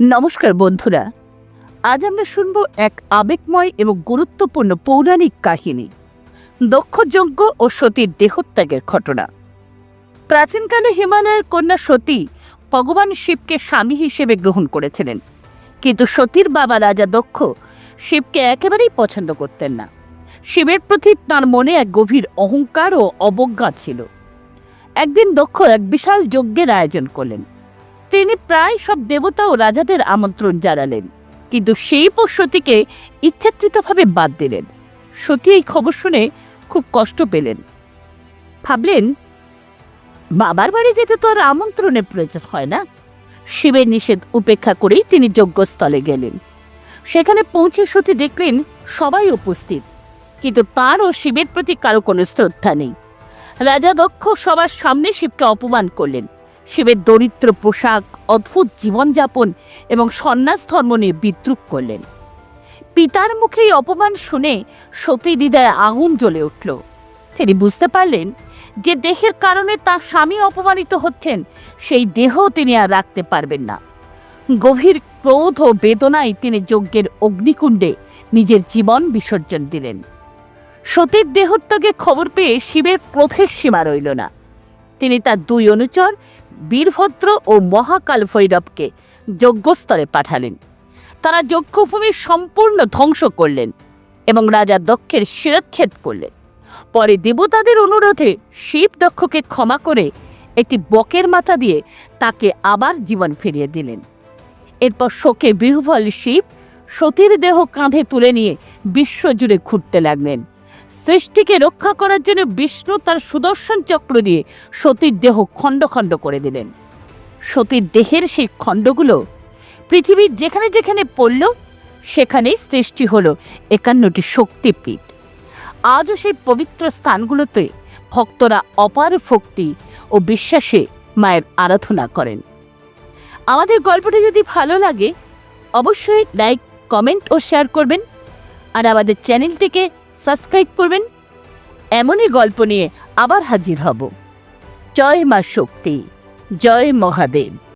নমস্কার বন্ধুরা। আজ আমরা শুনব এক আবেগময় এবং গুরুত্বপূর্ণ পৌরাণিক কাহিনী দক্ষযজ্ঞ ও সতীর দেহত্যাগের ঘটনা। প্রাচীনকালে হিমালয়ের কন্যা সতী ভগবান শিবকে স্বামী হিসেবে গ্রহণ করেছিলেন। কিন্তু সতীর বাবা রাজা দক্ষ শিবকে একেবারেই পছন্দ করতেন না। শিবের প্রতি তার মনে এক গভীর অহংকার ও অবজ্ঞা ছিল। একদিন দক্ষ এক বিশাল যজ্ঞের আয়োজন করলেন। তিনি প্রায় সব দেবতা ও রাজাদের আমন্ত্রণ জানালেন। কিন্তু সেই সতীকে ইচ্ছাকৃতভাবে বাদ দিলেন। সতী এই খবর শুনে খুব কষ্ট পেলেন। ভাবলেন, বাবার বাড়ি যেতে তো আর আমন্ত্রণের প্রয়োজন হয় না। শিবের নিষেধ উপেক্ষা করেই তিনি যজ্ঞস্থলে গেলেন। সেখানে পৌঁছে সতী দেখলেন সবাই উপস্থিত, কিন্তু তার ও শিবের প্রতি কারও কোনো শ্রদ্ধা নেই। রাজা দক্ষ সবার সামনে শিবকে অপমান করলেন। শিবের দরিদ্র পোশাক, অদ্ভুত জীবনযাপন এবং সন্ন্যাস ধর্ম নিয়ে বিদ্রুপ করলেন। পিতার মুখে এই অপমান শুনে সতী হৃদয়ে আগুন জ্বলে উঠল। তিনি বুঝতে পারলেন যে দেহের কারণে তার স্বামী অপমানিত হচ্ছেন, সেই দেহ তিনি আর রাখতে পারবেন না। গভীর ক্রোধ ও বেদনায় তিনি যজ্ঞের অগ্নিকুণ্ডে নিজের জীবন বিসর্জন দিলেন। সতীর দেহত্যাগের খবর পেয়ে শিবের ক্রোধের সীমা রইল না। তিনি তার দুই অনুচর, বীরভদ্র ও মহাকাল ভৈরবকে যজ্ঞস্থলে পাঠালেন। তারা যজ্ঞভূমি সম্পূর্ণ ধ্বংস করলেন এবং রাজা দক্ষের শিরচ্ছেদ করলেন। পরে দেবতাদের অনুরোধে শিব দক্ষকে ক্ষমা করে একটি বকের মাথা দিয়ে তাকে আবার জীবন ফিরিয়ে দিলেন। এরপর শোকে বিহ্বল শিব সতীর দেহ কাঁধে তুলে নিয়ে বিশ্বজুড়ে ঘুরতে লাগলেন। সৃষ্টিকে রক্ষা করার জন্য বিষ্ণু তার সুদর্শন চক্র দিয়ে সতীর দেহ খণ্ড খণ্ড করে দিলেন। সতীর দেহের সেই খণ্ডগুলো পৃথিবীর যেখানে যেখানে পড়ল, সেখানেই সৃষ্টি হলো একান্নটি শক্তিপীঠ। আজও সেই পবিত্র স্থানগুলোতে ভক্তরা অপার ভক্তি ও বিশ্বাসে মায়ের আরাধনা করেন। আমাদের গল্পটি যদি ভালো লাগে, অবশ্যই লাইক, কমেন্ট ও শেয়ার করবেন। আর আমাদের চ্যানেলটিকে সাবস্ক্রাইব করবেন। এমনই গল্প নিয়ে আবার হাজির হব। জয় মা শক্তি, জয় মহাদেব।